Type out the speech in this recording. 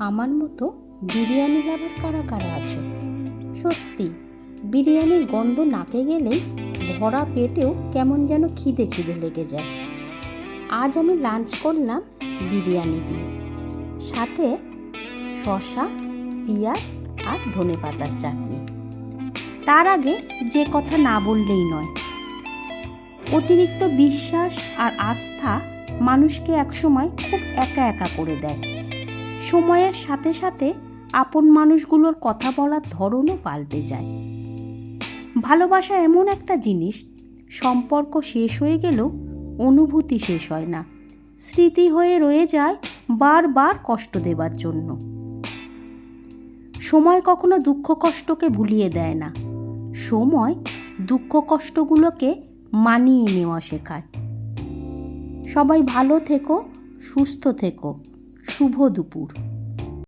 আমার মতো বিরিয়ানি লাভার কারা কারা আছো? সত্যি, বিরিয়ানির গন্ধ নাকে গেলেই ভরা পেটেও কেমন যেন খিদে খিদে লেগে যায়। আজ আমি লাঞ্চ করলাম বিরিয়ানি দিয়ে। সাথে শসা, পেঁয়াজ আর ধনে পাতার চাটনি। তার আগে যে কথা না বললেই নয়, অতিরিক্ত বিশ্বাস আর আস্থা মানুষকে একসময় খুব একা একা করে দেয়। সময়ের সাথে সাথে আপন মানুষগুলোর কথা বলার ধরনও পাল্টে যায়। ভালোবাসা এমন একটা জিনিস, সম্পর্ক শেষ হয়ে গেলেও অনুভূতি শেষ হয় না। স্মৃতি হয়ে রয়ে যায় বারবার কষ্ট দেবার জন্য। সময় কখনো দুঃখ কষ্টকে ভুলিয়ে দেয় না। সময় দুঃখ কষ্টগুলোকে মানিয়ে নেওয়া শেখায়। সবাই ভালো থেকো, সুস্থ থেকো। শুভ দুপুর।